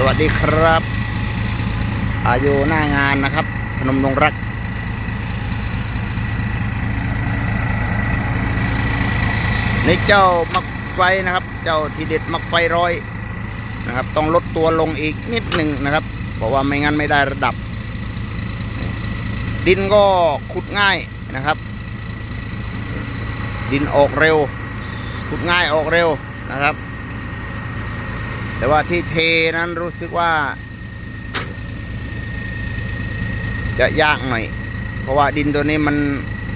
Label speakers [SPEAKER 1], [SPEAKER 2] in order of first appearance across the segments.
[SPEAKER 1] สวัสดีครับ อายุหน้างานนะครับ พนมดงรัก ในเจ้ามักไฟนะครับ เจ้าทีเด็ดมักไฟร้อยนะครับ ต้องลดตัวลงอีกนิดหนึ่งนะครับ เพราะว่าไม่งั้นไม่ได้ระดับ ดินก็ขุดง่ายนะครับ ดินออกเร็วขุดง่ายออกเร็วนะครับ แต่ว่าที่เทนั้นรู้สึกว่า จะยากหน่อย เพราะว่าดินตัวนี้มัน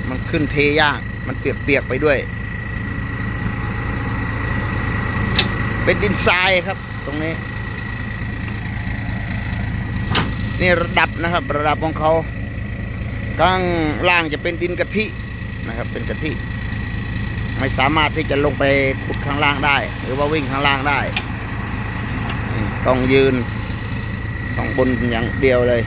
[SPEAKER 1] มันขึ้นเทยาก มันเปียกๆไปด้วย เป็นดินทรายครับ ตรงนี้ นี่ระดับนะครับ ระดับของเขาข้างล่างจะเป็นดินกะทินะครับ เป็นกะทิไม่สามารถที่จะลงไปขุดข้างล่างได้ หรือว่าวิ่งข้างล่างได้ ต้องยืน ต้องบนอย่างเดียวเลย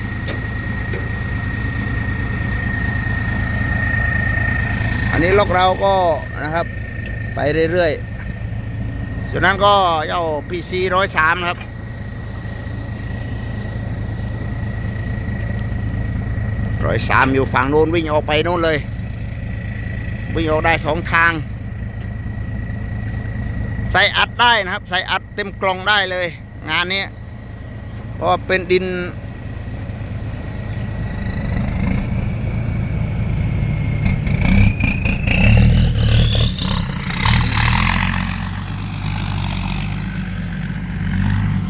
[SPEAKER 1] อันนี้ลกเราก็นะครับ ไปเรื่อยๆ ส่วนนั้นก็เจ้า PC ร้อยสามครับ ร้อยสามอยู่ฝั่งโน้นวิ่งออกไปโน้นเลย วิ่งออกได้สองทางใส่อัดได้นะครับ ใส่อัดเต็มกล่องได้เลย งานนี้เพราะเป็นดิน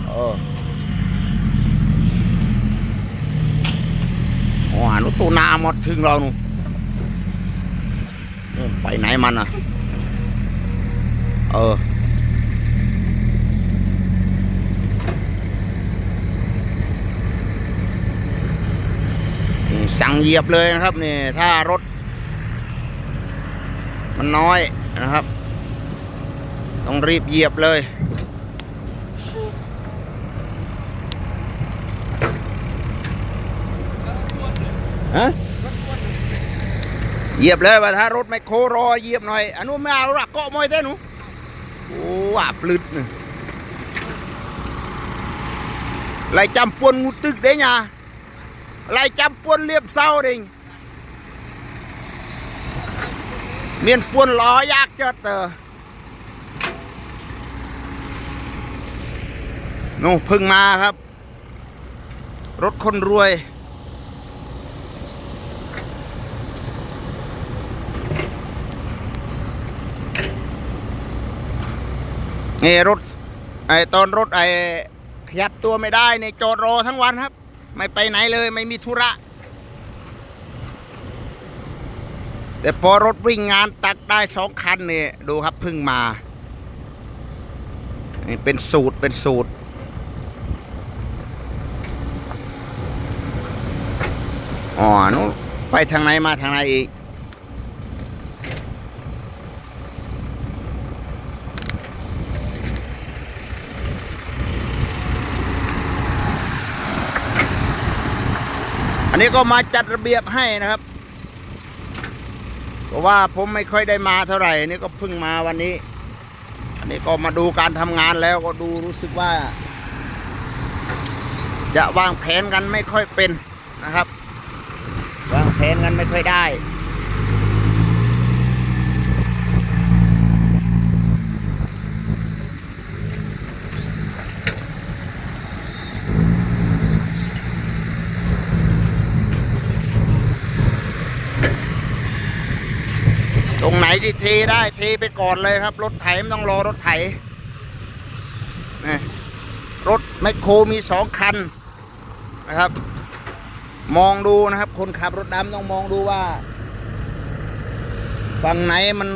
[SPEAKER 1] เออโอ้หานุตูนาหมดถึงเราหนูนู่นไปไหนมันอะ เออ นี่ สั่งเหยียบเลยนะครับนี่ถ้ารถ มันน้อยนะครับ ต้องรีบเหยียบเลย ฮะเหยียบเลยว่าถ้ารถไม่โครอเหยียบหน่อยอันนู้นไม่เอาละเกาะมอยเต้หนูโอ้ว่าปลึดนี่ไล่จำปวนงูตึกเด้ยา ไล่จำปวนเรียบเศร้าเด้งเมียนปวนล้อยากเจอเตอนู่นพึ่งมาครับรถคนรวย นี่รถ ไอตอนรถไอขยับตัวไม่ได้เนี่ยจอดรอทั้งวันครับ ไม่ไปไหนเลยไม่มีธุระ แต่พอรถวิ่งงานตักได้สองคันเนี่ยดูครับพึ่งมา นี่เป็นสูตรเป็นสูตร อ๋อนู้ไปทางไหนมาทางไหนอีก อันนี้ก็มาจัดระเบียบให้นะครับ เพราะว่าผมไม่ค่อยได้มาเท่าไหร่นนี่ก็เพิ่งมาวันนี้ อันนี้ก็มาดูการทำงานแล้วก็ดูรู้สึกว่า จะวางแผนกันไม่ค่อยเป็นนะครับ วางแผนกันไม่ค่อยได้ ไหนที่เทได้เทไปก่อนเลยครับ รถไถไม่ต้องรอรถไถนี่รถแมคโครมีสองคันนะครับ มองดูนะครับ คนขับรถดำต้องมองดูว่าฝั่งไหนมัน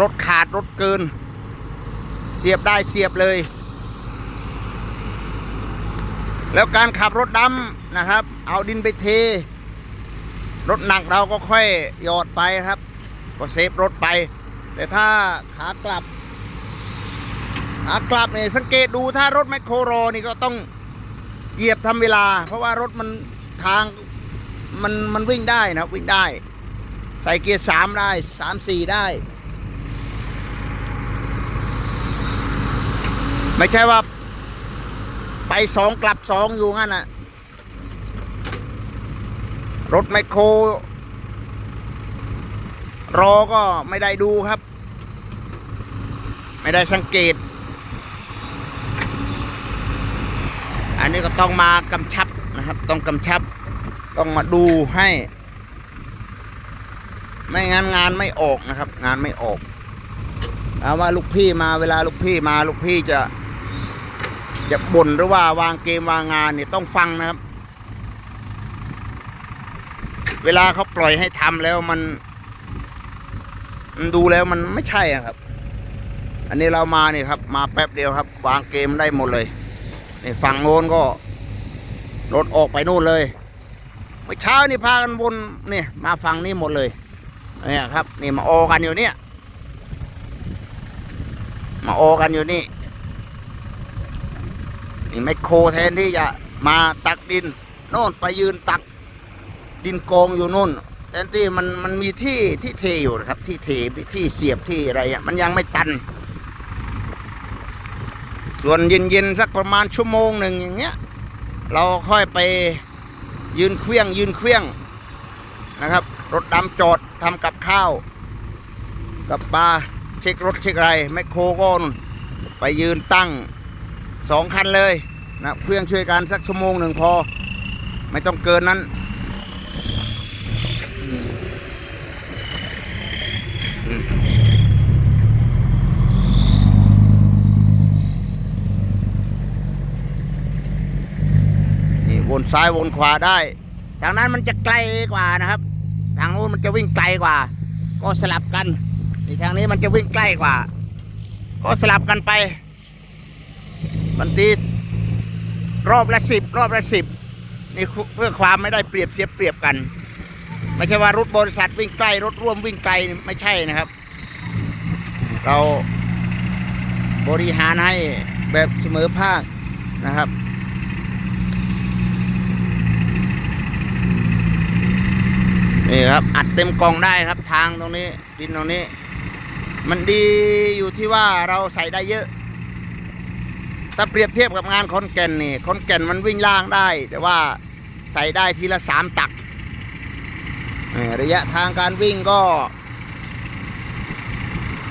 [SPEAKER 1] รถขาดรถเกิน เสียบได้เสียบเลย แล้วการขับรถดำนะครับ เอาดินไปเท รถหนักเราก็ค่อยหยอดไปครับ ก็เซฟรถไป แต่ถ้าขากลับ ขากลับเนี่ยสังเกตดูถ้ารถแมคโครรอนี่ก็ต้องเหยียบทำเวลา เพราะว่ารถมันทางมันมันวิ่งได้นะวิ่งได้ ใส่เกียร์สามได้สามสี่ได้ ไม่ใช่ว่า ไปสองกลับสองอยู่งั้นน่ะรถไมคโคร รอก็ไม่ได้ดูครับ ไม่ได้สังเกต อันนี้ก็ต้องมากำชับนะครับ ต้องกำชับ ต้องมาดูให้ ไม่งั้นงานไม่ออกนะครับ งานไม่ออกเอาว่าลูกพี่มาเวลาลูกพี่มาลูกพี่จะจะบ่นหรือว่าวางเกมวางงานเนี่ยต้องฟังนะครับ เวลาเขาปล่อยให้ทำแล้วมันมัน ดูแล้วมันไม่ใช่อะครับ อันนี้เรามาเนี่ครับ มาแป๊บเดียวครับ วางเกมได้หมดเลยนี่ฝั่งโน้นก็รถออกไปโน่นเลยเมื่อเช้านี่พากันวนนี่มาฝั่งนี้หมดเลยเนี่ยครับนี่มาโอกันอยู่เนี่ยมาโอกันอยู่นี่นี่ไมโครแทนที่จะมาตักดินโน่นไปยืนตักดินกองอยู่นู่น นที่มันมันมีที่ที่เทอยู่นะครับที่เทที่เสียบที่อะไรอะมันยังไม่ตัน ส่วนเย็นๆสักประมาณชั่วโมงหนึ่งอย่างเงี้ยเราค่อยไปยืนเคลี้ยงยืนเคลี้ยงนะครับ รถดำจอดทำกับข้าว กับปลาเช็ครถเช็คอะไรแมคโครก็นู่นไปยืนตั้งสองคันเลยนะเครื่องช่วยกันสักชั่วโมงหนึ่งพอ ไม่ต้องเกินนั้น นี่วนซ้ายวนขวาได้ ทางนั้นมันจะไกลกว่านะครับ ทางโน้นมันจะวิ่งไกลกว่า ก็สลับกันนี่ทางนี้มันจะวิ่งใกล้กว่า ก็สลับกันไปบางทีรอบละสิบรอบละสิบนี่เพื่อความไม่ได้เปรียบเสียเปรียบกัน ไม่ใช่ว่ารถบริษัทวิ่งใกล้รถร่วมวิ่งไกลไม่ใช่นะครับ เราบริหารให้แบบเสมอภาคนะครับนี่ครับอัดเต็มกล่องได้ครับทางตรงนี้ดินตรงนี้ มันดีอยู่ที่ว่าเราใส่ได้เยอะ ถ้าเปรียบเทียบกับงานคอนแก่นนี่คอนแก่นมันวิ่งล่างได้ แต่ว่าใส่ได้ทีละสามตัก ระยะทางการวิ่งก็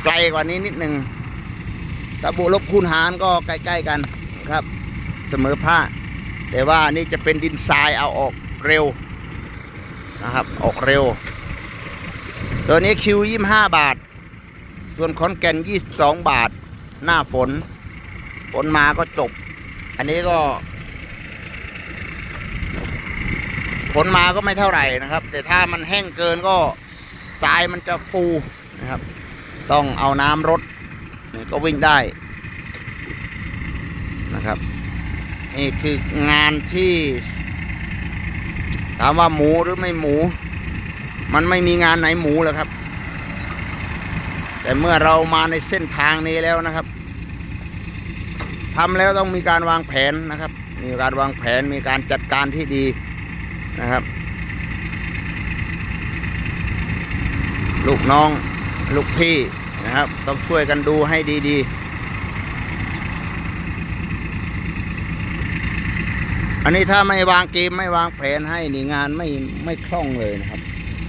[SPEAKER 1] ไกลกว่านี้นิดหนึ่งถ้าบวกลบคูณหารก็ใกล้ๆกันครับ เสมอภาคแต่ว่านี่จะเป็นดินทรายเอาออกเร็วนะครับ ออกเร็ว ตัวนี้คิวยี่ห้าบาท ส่วนคอนแก่นยี่สองบาท หน้าฝน ฝนมาก็จบ อันนี้ก็ ฝนมาก็ไม่เท่าไหร่นะครับ แต่ถ้ามันแห้งเกินก็ทรายมันจะฟูนะครับ ต้องเอาน้ำรดนี่ก็วิ่งได้นะครับนี่คืองานที่ ถามว่าหมูหรือไม่หมู มันไม่มีงานไหนหมูแล้วครับ แต่เมื่อเรามาในเส้นทางนี้แล้วนะครับทำแล้วต้องมีการวางแผนนะครับ มีการวางแผนมีการจัดการที่ดี นะครับ ลูกน้องลูกพี่นะครับ ต้องช่วยกันดูให้ดีๆ อันนี้ถ้าไม่วางเกมไม่วางแผนให้นี่งานไม่ไม่คล่องเลยนะครับ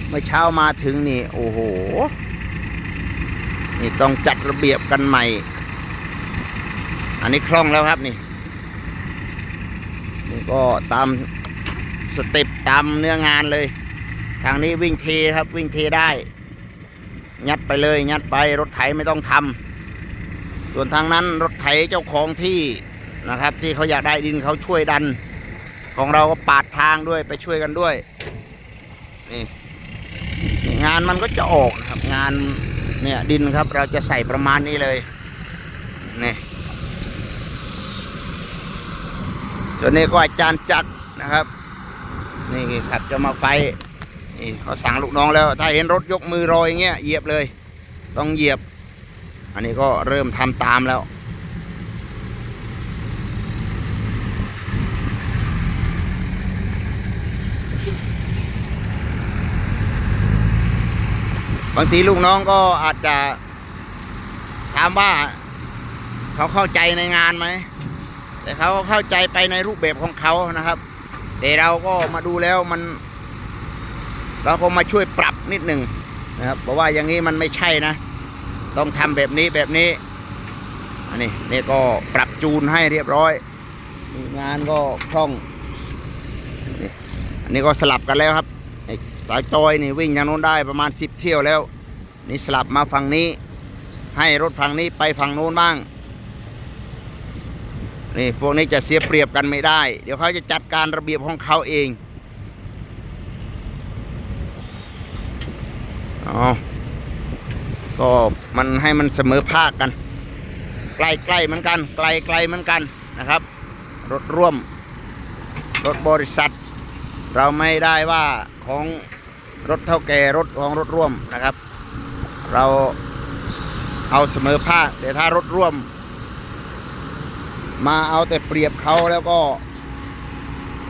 [SPEAKER 1] เมื่อเช้ามาถึงนี่โอ้โห นี่ต้องจัดระเบียบกันใหม่ อันนี้คล่องแล้วครับนี่นี่ก็ตาม สเต็ปตามเนื้องานเลย ทางนี้วิ่งเทครับวิ่งเทได้ยัดไปเลยยัดไปรถไถไม่ต้องทำส่วนทางนั้นรถไถเจ้าของที่นะครับ ที่เขาอยากได้ดินเขาช่วยดัน ของเราก็ปาดทางด้วยไปช่วยกันด้วยนี่งานมันก็จะออกนะครับงานเนี่ยดินครับเราจะใส่ประมาณนี้เลยนี่ส่วนนี้ก็อาจารย์จักรนะครับ นี่ครับจะมาไฟนี่เขาสั่งลูกน้องแล้ว ถ้าเห็นรถยกมือรอยอย่างเงี้ยเหยียบเลย ต้องเหยียบ อันนี้ก็เริ่มทำตามแล้วบางทีลูกน้องก็อาจจะถามว่าเขาเข้าใจในงานไหม แต่เขาเข้าใจไปในรูปแบบของเขานะครับ แต่เราก็มาดูแล้วมัน เราก็มาช่วยปรับนิดหนึ่งนะครับเพราะว่าอย่างนี้มันไม่ใช่นะ ต้องทำแบบนี้แบบนี้อันนี้นี่ก็ปรับจูนให้เรียบร้อย งานก็คล่องนี่อันนี้ก็สลับกันแล้วครับสายจอยนี่วิ่งอย่างโน้นได้ประมาณ 10 เที่ยวแล้ว นี่สลับมาฝั่งนี้ ให้รถฝั่งนี้ไปฝั่งโน้นบ้าง นี่พวกนี้จะเสียเปรียบกันไม่ได้ เดี๋ยวเขาจะจัดการระเบียบของเขาเองอ๋อก็มันให้มันเสมอภาคกัน ใกล้ๆเหมือนกัน ไกลๆเหมือนกันนะครับ รถร่วม รถบริษัท เราไม่ได้ว่าของรถเท่าแก่รถของรถร่วมนะครับ เราเอาเสมอภาคแต่ถ้ารถร่วม มาเอาแต่เปรียบเขาแล้วก็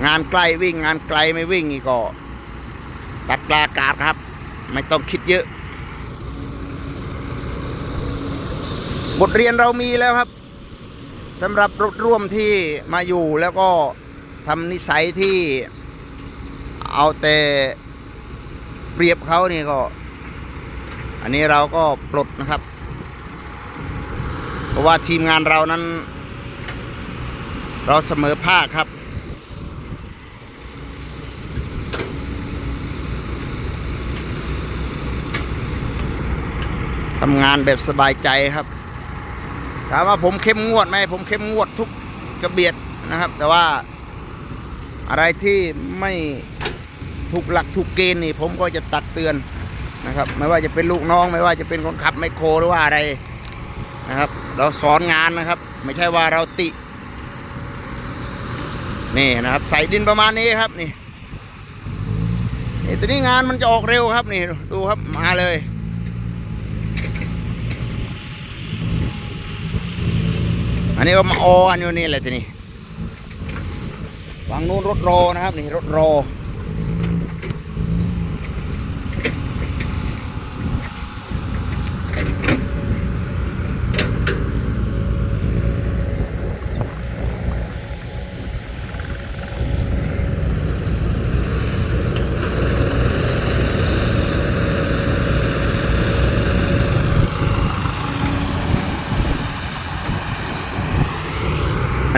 [SPEAKER 1] งานใกล้วิ่งงานไกลไม่วิ่งอีกก็ ตัดปลากาดครับ ไม่ต้องคิดเยอะ บทเรียนเรามีแล้วครับสำหรับรถร่วมที่มาอยู่แล้วก็ทำนิสัยที่เอาแต่เปรียบเขานี่ก็ อันนี้เราก็ปลดนะครับ เพราะว่าทีมงานเรานั้น เราเสมอภาคครับ ทำงานแบบสบายใจครับ ถามว่าผมเข้มงวดไหมผมเข้มงวดทุกกระเบียดนะครับ แต่ว่าอะไรที่ไม่ถูกหลักถูกเกณฑ์นี่ ผมก็จะตักเตือนนะครับ ไม่ว่าจะเป็นลูกน้อง ไม่ว่าจะเป็นคนขับไมโครหรือว่าอะไรนะครับ เราสอนงานนะครับ ไม่ใช่ว่าเราติ นี่นะครับ ใส่ดินประมาณนี้ครับนี่นี่ตัวนี้งานมันจะออกเร็วครับนี่ดูครับมาเลยอันนี้ก็มาอออันอยู่นี่แหละทีนี้ฝั่งนู้นรถรอนะครับ นี่รถรอ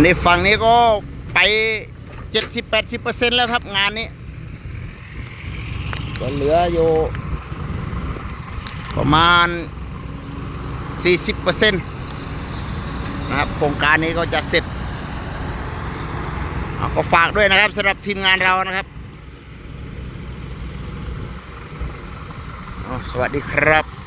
[SPEAKER 1] นนี้ฝั่งนี้ก็ไปเจ็ดสิบแปดสิบเปอร์เซ็นต์แล้วครับงานนี้ก็เหลืออยู่ประมาณสี่สิบเปอร์เซ็นต์นะครับโครงการนี้ก็จะเสร็จเอาก็ฝากด้วยนะครับสำหรับทีมงานเรานะครับ สวัสดีครับ